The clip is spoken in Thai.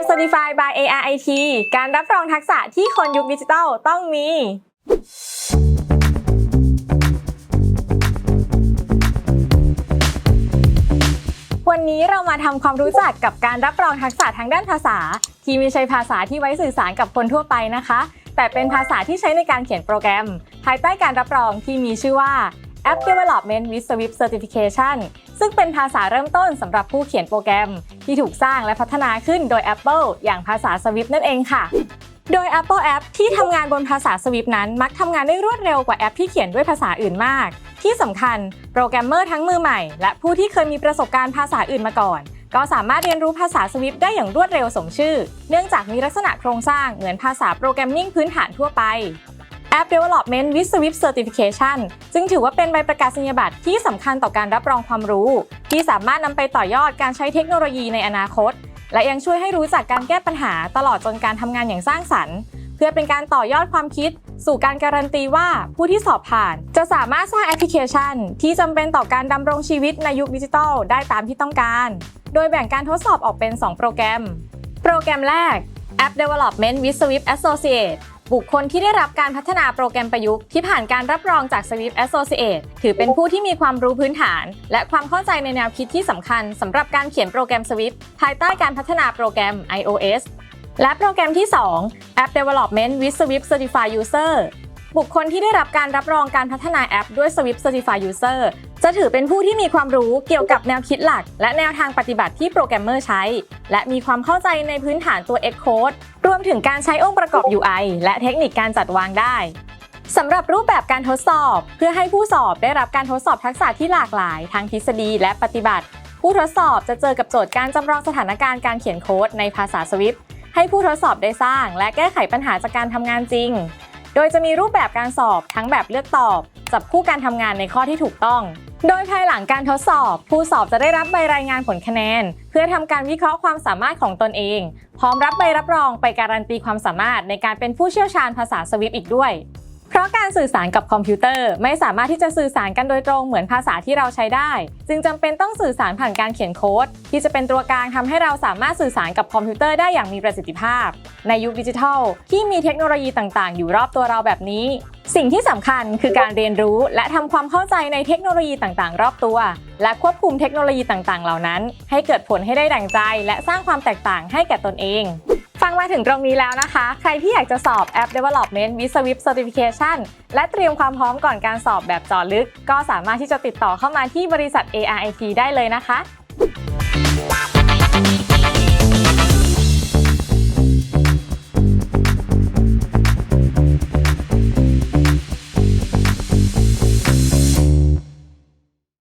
ม Certified by ARIT การรับรองทักษะที่คนยุคดิจิทัลต้องมีวันนี้เรามาทำความรู้จักกับการรับรองทักษะทางด้านภาษา ที่ไม่ใช่ภาษาที่ไว้สื่อสารกับคนทั่วไปนะคะ แต่เป็นภาษาที่ใช้ในการเขียนโปรแกรม ภายใต้การรับรองที่มีชื่อว่า App Development with Swift Certification ซึ่งเป็นภาษาเริ่มต้นสำหรับผู้เขียนโปรแกรม ที่ถูกสร้างและพัฒนาขึ้นโดย Apple อย่างภาษา Swift นั่นเองค่ะ โดย Apple App ที่ทำงานบนภาษา Swift นั้น มักทำงานได้รวดเร็วกว่าแอปที่เขียนด้วยภาษาอื่นมาก ที่สำคัญโปรแกรมเมอร์ทั้งมือใหม่ และผู้ที่เคยมีประสบการณ์ภาษาอื่นมาก่อนก็สามารถเรียนรู้ภาษา Swift ได้อย่างรวดเร็วสมชื่อ เนื่องจากมีลักษณะโครงสร้างเหมือนภาษาโปรแกรมมิ่งพื้นฐานทั่วไป App Development with Swift Certification จึงถือว่าเป็นใบประกาศนียบัตรที่สำคัญต่อการรับรองความรู้ ที่สามารถนำไปต่อยอดการใช้เทคโนโลยีในอนาคต และยังช่วยให้รู้จักการแก้ปัญหาตลอดจนการทำงานอย่างสร้างสรรค์ เพื่อเป็นการต่อยอดความคิด สู่การการันตีว่าผู้ที่สอบผ่าน จะสามารถสร้างแอปพลิเคชัน ที่จำเป็นต่อการดำรงชีวิตในยุคดิจิทัลได้ตามที่ต้องการ โดยแบ่งการทดสอบออกเป็น 2 โปรแกรม โปรแกรมแรก App Development with Swift Associate บุคคลที่ได้รับการพัฒนาโปรแกรมประยุกต์ที่ผ่านการรับรองจาก Swift Associate ถือเป็นผู้ที่มีความรู้พื้นฐาน และความเข้าใจในแนวคิดที่สำคัญสำหรับการเขียนโปรแกรม Swift ภายใต้การพัฒนาโปรแกรม iOS และโปรแกรมที่ 2 App Development with Swift Certified User บุคคลที่ได้รับการรับรองการพัฒนาแอปด้วย Swift Certified User จะถือเป็นผู้ที่มีความรู้เกี่ยวกับแนวคิดหลัก และแนวทางปฏิบัติที่โปรแกรมเมอร์ใช้ และมีความเข้าใจในพื้นฐานตัว Xcode รวมถึงการใช้องค์ประกอบ UI และเทคนิคการจัดวางได้สำหรับรูปแบบการทดสอบ เพื่อให้ผู้สอบได้รับการทดสอบทักษะที่หลากหลายทั้งทฤษฎีและปฏิบัติ ผู้ทดสอบจะเจอกับโจทย์การจำลองสถานการณ์การเขียนโค้ดในภาษา Swift ให้ผู้ทดสอบได้สร้าง และแก้ไขปัญหาจากการทำงานจริง โดยจะมีรูปแบบการสอบทั้งแบบเลือกตอบ จับคู่การทำงานในข้อที่ถูกต้อง โดยภายหลังการทดสอบ ผู้สอบจะได้รับใบรายงานผลคะแนน เพื่อทำการวิเคราะห์ความสามารถของตนเอง พร้อมรับใบรับรองไปการันตีความสามารถในการเป็นผู้เชี่ยวชาญภาษาสวิฟอีกด้วย เพราะการสื่อสารกับคอมพิวเตอร์ ไม่สามารถที่จะสื่อสารกันโดยตรงเหมือนภาษาที่เราใช้ได้ จึงจำเป็นต้องสื่อสารผ่านการเขียนโค้ด ที่จะเป็นตัวกลางทำให้เราสามารถสื่อสารกับคอมพิวเตอร์ได้อย่างมีประสิทธิภาพ ในยุคดิจิทัล ที่มีเทคโนโลยีต่างๆ อยู่รอบตัวเราแบบนี้ สิ่งที่สำคัญคือการเรียนรู้และทำความเข้าใจในเทคโนโลยีต่างๆ รอบตัว และควบคุมเทคโนโลยีต่างๆ เหล่านั้น ให้เกิดผลให้ได้ดั่งใจ และสร้างความแตกต่างให้แก่ตนเอง ฟังมาถึงตรงนี้แล้วนะคะ ใครที่อยากจะสอบแอป Development with Swift Certification และเตรียมความพร้อมก่อนการสอบแบบจอลึก ก็สามารถที่จะติดต่อเข้ามาที่บริษัท ARIT ได้เลยนะคะ